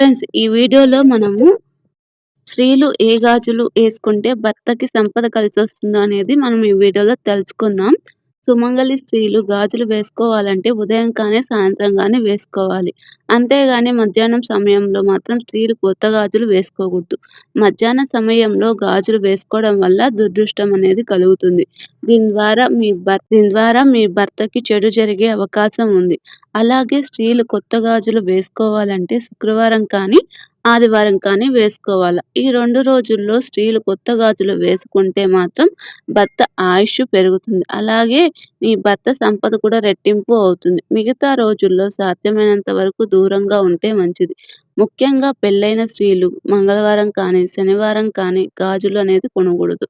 Friends ఈ వీడియోలో మనము స్త్రీలు ఏ గాజులు వేసుకుంటే భర్తకి సంపద కలిసి వస్తుందో అనేది మనం ఈ వీడియోలో తెలుసుకుందాం. సుమంగళి స్త్రీలు గాజులు వేసుకోవాలంటే ఉదయం కానీ సాయంత్రం కానీ వేసుకోవాలి. అంతేగాని మధ్యాహ్నం సమయంలో మాత్రం స్త్రీలు కొత్త గాజులు వేసుకోకూడదు. మధ్యాహ్న సమయంలో గాజులు వేసుకోవడం వల్ల దురదృష్టం అనేది కలుగుతుంది. దీని ద్వారా మీ భర్త దీని ద్వారా మీ భర్తకి చెడు జరిగే అవకాశం ఉంది. అలాగే స్త్రీలు కొత్త గాజులు వేసుకోవాలంటే శుక్రవారం కానీ ఆదివారం కానీ వేసుకోవాలి. ఈ రెండు రోజుల్లో స్త్రీలు కొత్త గాజులు వేసుకుంటే మాత్రం భర్త ఆయుష్ పెరుగుతుంది. అలాగే నీ భర్త సంపద కూడా రెట్టింపు అవుతుంది. మిగతా రోజుల్లో సాధ్యమైనంత వరకు దూరంగా ఉంటే మంచిది. ముఖ్యంగా పెళ్ళైన స్త్రీలు మంగళవారం కానీ శనివారం కానీ గాజులు అనేది కొనకూడదు.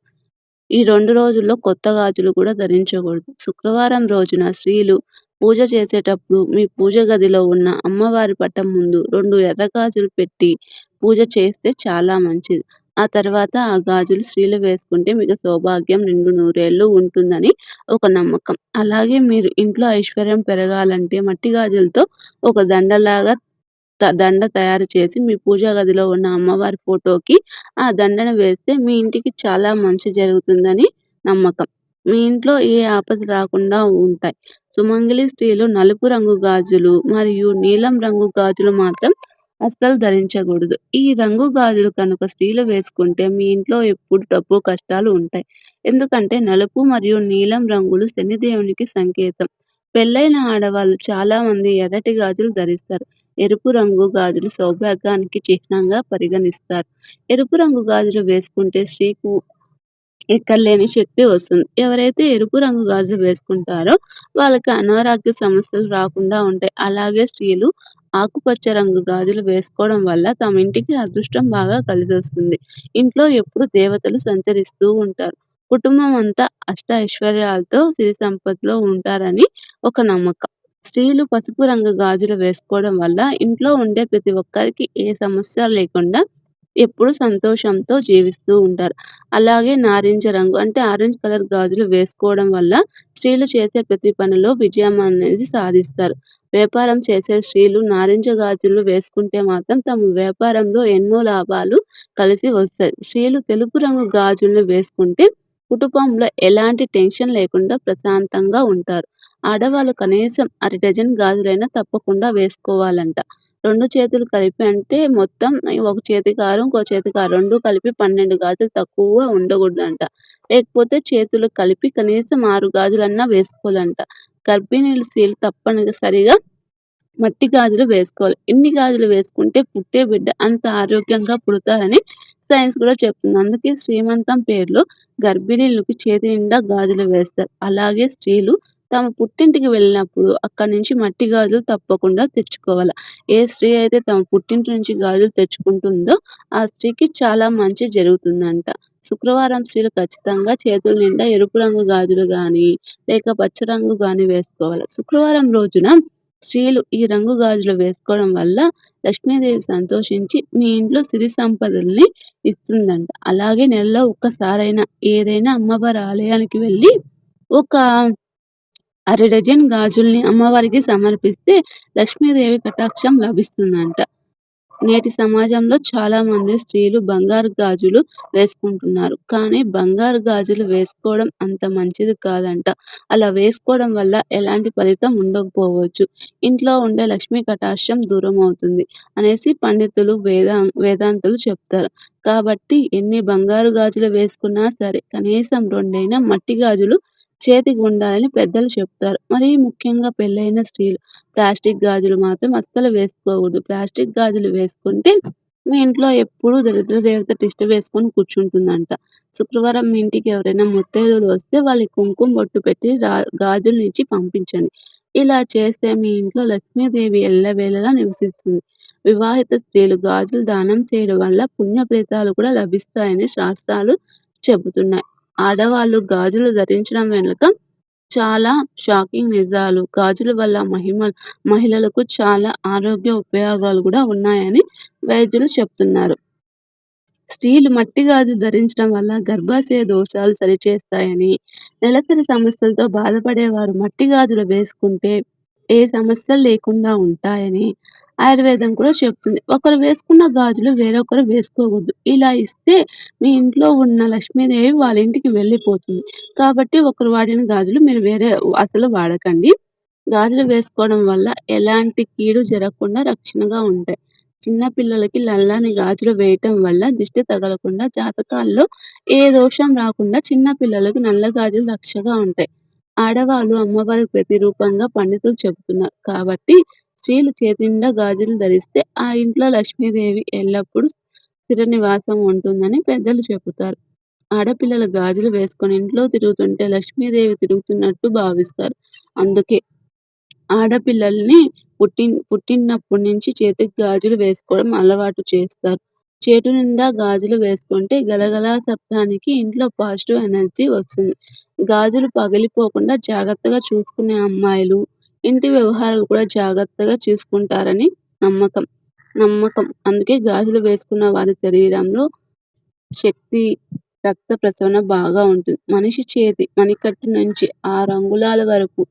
ఈ రెండు రోజుల్లో కొత్త గాజులు కూడా ధరించకూడదు. శుక్రవారం రోజున స్త్రీలు పూజ చేసేటప్పుడు మీ పూజ గదిలో ఉన్న అమ్మవారి పటం ముందు రెండు ఎర్ర గాజులు పెట్టి పూజ చేస్తే చాలా మంచిది. ఆ తర్వాత ఆ గాజులు స్త్రీలు వేసుకుంటే మీకు సౌభాగ్యం రెండు నూరేళ్ళు ఉంటుందని ఒక నమ్మకం. అలాగే మీరు ఇంట్లో ఐశ్వర్యం పెరగాలంటే మట్టి గాజులతో ఒక దండలాగా దండ తయారు చేసి మీ పూజా గదిలో ఉన్న అమ్మవారి ఫోటోకి ఆ దండను వేస్తే మీ ఇంటికి చాలా మంచి జరుగుతుందని నమ్మకం. మీ ఇంట్లో ఏ ఆపద రాకుండా ఉంటాయి. సుమంగళి స్త్రీలు నలుపు రంగు గాజులు మరియు నీలం రంగు గాజులు మాత్రం అస్సలు ధరించకూడదు. ఈ రంగు గాజులు కనుక స్త్రీలు వేసుకుంటే మీ ఇంట్లో ఎప్పుడు డబ్బు కష్టాలు ఉంటాయి. ఎందుకంటే నలుపు మరియు నీలం రంగులు శనిదేవునికి సంకేతం. పెళ్ళైన ఆడవాళ్ళు చాలా మంది ఎర్రటి గాజులు ధరిస్తారు. ఎరుపు రంగు గాజులు సౌభాగ్యానికి చిహ్నంగా పరిగణిస్తారు. ఎరుపు రంగు గాజులు వేసుకుంటే స్త్రీకు ఎక్కడలేని శక్తి వస్తుంది. ఎవరైతే ఎరుపు రంగు గాజులు వేసుకుంటారో వాళ్ళకి అనారోగ్య సమస్యలు రాకుండా ఉంటాయి. అలాగే స్త్రీలు ఆకుపచ్చ రంగు గాజులు వేసుకోవడం వల్ల తమ ఇంటికి అదృష్టం బాగా కలిసొస్తుంది. ఇంట్లో ఎప్పుడు దేవతలు సంచరిస్తూ ఉంటారు. కుటుంబం అంతా అష్ట ఐశ్వర్యాలతో సిరి సంపదలో ఉంటారని ఒక నమ్మకం. స్త్రీలు పసుపు రంగు గాజులు వేసుకోవడం వల్ల ఇంట్లో ఉండే ప్రతి ఒక్కరికి ఏ సమస్య లేకుండా ఎప్పుడు సంతోషంతో జీవిస్తూ ఉంటారు. అలాగే నారింజ రంగు అంటే ఆరెంజ్ కలర్ గాజులు వేసుకోవడం వల్ల స్త్రీలు చేసే ప్రతి పనిలో విజయం అనేది సాధిస్తారు. వ్యాపారం చేసే స్త్రీలు నారింజ గాజులు వేసుకుంటే మాత్రం తమ వ్యాపారంలో ఎన్నో లాభాలు కలిసి వస్తాయి. స్త్రీలు తెలుపు రంగు గాజులను వేసుకుంటే కుటుంబంలో ఎలాంటి టెన్షన్ లేకుండా ప్రశాంతంగా ఉంటారు. ఆడవాళ్ళు కనీసం అర డజన్ గాజులైనా తప్పకుండా వేసుకోవాలంట. రెండు చేతులు కలిపి అంటే మొత్తం ఒక చేతికి ఆరు ఇంకో చేతికి ఆరు రెండు కలిపి పన్నెండు గాజులు తక్కువ ఉండకూడదంట. లేకపోతే చేతులు కలిపి కనీసం ఆరు గాజులన్నా వేసుకోవాలంట. గర్భిణీలు స్త్రీలు తప్పనిసరిగా మట్టి గాజులు వేసుకోవాలి. ఇన్ని గాజులు వేసుకుంటే పుట్టే బిడ్డ అంత ఆరోగ్యంగా పుడతారని సైన్స్ కూడా చెప్తుంది. అందుకే శ్రీమంతం పేరులో గర్భిణీలకు చేతి నిండా గాజులు వేస్తారు. అలాగే స్త్రీలు తమ పుట్టింటికి వెళ్ళినప్పుడు అక్కడి నుంచి మట్టి గాజులు తప్పకుండా తెచ్చుకోవాలి. ఏ స్త్రీ అయితే తమ పుట్టింటి నుంచి గాజులు తెచ్చుకుంటుందో ఆ స్త్రీకి చాలా మంచి జరుగుతుందంట. శుక్రవారం స్త్రీలు ఖచ్చితంగా చేతుల నిండా ఎరుపు రంగు గాజులు కానీ లేక పచ్చ రంగు గాని వేసుకోవాలి. శుక్రవారం రోజున స్త్రీలు ఈ రంగు గాజులు వేసుకోవడం వల్ల లక్ష్మీదేవి సంతోషించి మీ ఇంట్లో సిరి సంపదల్ని ఇస్తుందంట. అలాగే నెలలో ఒక్కసారైనా ఏదైనా అమ్మవారి ఆలయానికి వెళ్ళి ఒక అర డజన్ గాజుల్ని అమ్మవారికి సమర్పిస్తే లక్ష్మీదేవి కటాక్షం లభిస్తుందంట. నేటి సమాజంలో చాలా మంది స్త్రీలు బంగారు గాజులు వేసుకుంటున్నారు. కానీ బంగారు గాజులు వేసుకోవడం అంత మంచిది కాదంట. అలా వేసుకోవడం వల్ల ఎలాంటి ఫలితం ఉండకపోవచ్చు. ఇంట్లో ఉండే లక్ష్మీ కటాక్షం దూరం అవుతుంది అనేసి పండితులు వేదా వేదాంతులు చెప్తారు. కాబట్టి ఎన్ని బంగారు గాజులు వేసుకున్నా సరే కనీసం రెండైనా మట్టి గాజులు చేతికి ఉండాలని పెద్దలు చెప్తారు. మరి ముఖ్యంగా పెళ్ళైన స్త్రీలు ప్లాస్టిక్ గాజులు మాత్రం అస్సలు వేసుకోకూడదు. ప్లాస్టిక్ గాజులు వేసుకుంటే మీ ఇంట్లో ఎప్పుడు దరిద్ర దేవత టిష్ట వేసుకొని కూర్చుంటుందంట. శుక్రవారం మీ ఇంటికి ఎవరైనా ముత్తైదులు వస్తే వాళ్ళకి కుంకుమ బొట్టు పెట్టి గాజులు ఇచ్చి పంపించండి. ఇలా చేస్తే మీ ఇంట్లో లక్ష్మీదేవి ఎల్లవేళలా నివసిస్తుంది. వివాహిత స్త్రీలు గాజులు దానం చేయడం వల్ల పుణ్య ఫలితాలు కూడా లభిస్తాయని శాస్త్రాలు చెబుతున్నాయి. ఆడవాళ్ళు గాజులు ధరించడం వెనుక చాలా షాకింగ్ నిజాలు. గాజుల వల్ల మహిమ మహిళలకు చాలా ఆరోగ్య ఉపయోగాలు కూడా ఉన్నాయని వైద్యులు చెప్తున్నారు. స్త్రీలు మట్టి గాజు ధరించడం వల్ల గర్భాశయ దోషాలు సరిచేస్తాయని నెలసరి సమస్యలతో బాధపడేవారు మట్టి గాజులు వేసుకుంటే ఏ సమస్యలు లేకుండా ఉంటాయని ఆయుర్వేదం కూడా చెప్తుంది. ఒకరు వేసుకున్న గాజులు వేరొకరు వేసుకోకూడదు. ఇలా ఇస్తే మీ ఇంట్లో ఉన్న లక్ష్మీదేవి వాళ్ళ ఇంటికి వెళ్ళిపోతుంది. కాబట్టి ఒకరు వాడిన గాజులు మీరు వేరే అసలు వాడకండి. గాజులు వేసుకోవడం వల్ల ఎలాంటి కీడు జరగకుండా రక్షణగా ఉంటాయి. చిన్న పిల్లలకి నల్లని గాజులు వేయటం వల్ల దిష్టి తగలకుండా జాతకాల్లో ఏ దోషం రాకుండా చిన్న పిల్లలకు నల్ల గాజులు రక్షగా ఉంటాయి. ఆడవాళ్ళు అమ్మవారికి ప్రతిరూపంగా పండితులు చెబుతున్నారు. కాబట్టి స్త్రీలు చేతినిండా గాజులు ధరిస్తే ఆ ఇంట్లో లక్ష్మీదేవి ఎల్లప్పుడూ స్థిర నివాసం ఉంటుందని పెద్దలు చెబుతారు. ఆడపిల్లలు గాజులు వేసుకొని ఇంట్లో తిరుగుతుంటే లక్ష్మీదేవి తిరుగుతున్నట్టు భావిస్తారు. అందుకే ఆడపిల్లల్ని పుట్టి పుట్టినప్పటి నుంచి చేతికి గాజులు వేసుకోవడం అలవాటు చేస్తారు. చేటు నిండా గాజులు వేసుకుంటే గలగల శబ్దానికి ఇంట్లో పాజిటివ్ ఎనర్జీ వస్తుంది. గాజులు పగిలిపోకుండా జాగ్రత్తగా చూసుకునే అమ్మాయిలు ఇంటి వ్యవహారాలు కూడా జాగ్రత్తగా చూసుకుంటారని నమ్మకం నమ్మకం. అందుకే గాజులు వేసుకున్న వారి శరీరంలో శక్తి, రక్త ప్రసరణ బాగా ఉంటుంది. మనిషి చేతి మణికట్టు నుంచి ఆ రంగులాల వరకు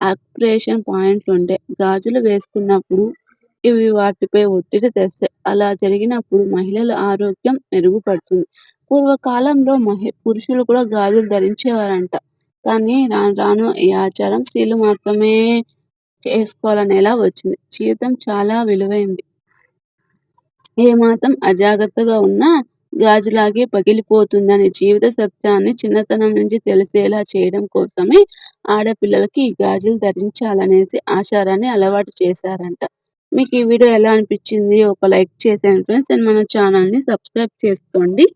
ఆక్పరేషన్ పాయింట్లు ఉంటాయి గాజులు వేసుకున్నప్పుడు ఇవి వాటిపై ఒత్తిడి తెస్తాయి. అలా జరిగినప్పుడు మహిళల ఆరోగ్యం మెరుగుపడుతుంది. పూర్వకాలంలో మహి పురుషులు కూడా గాజులు ధరించేవారంట. కానీ రాను రాను ఈ ఆచారం స్త్రీలు మాత్రమే చేసుకోవాలనేలా వచ్చింది. జీవితం చాలా విలువైంది. ఏమాత్రం అజాగ్రత్తగా ఉన్నా గాజులాగే పగిలిపోతుందనే జీవిత సత్యాన్ని చిన్నతనం నుంచి తెలిసేలా చేయడం కోసమే ఆడపిల్లలకి ఈ గాజులు ధరించాలనేసి ఆచారాన్ని అలవాటు చేశారంట. మీకు ఈ వీడియో ఎలా అనిపించింది? ఒక లైక్ చేసేయండి ఫ్రెండ్స్ అండ్ మన ఛానల్‌ని సబ్స్క్రైబ్ చేసుకోండి.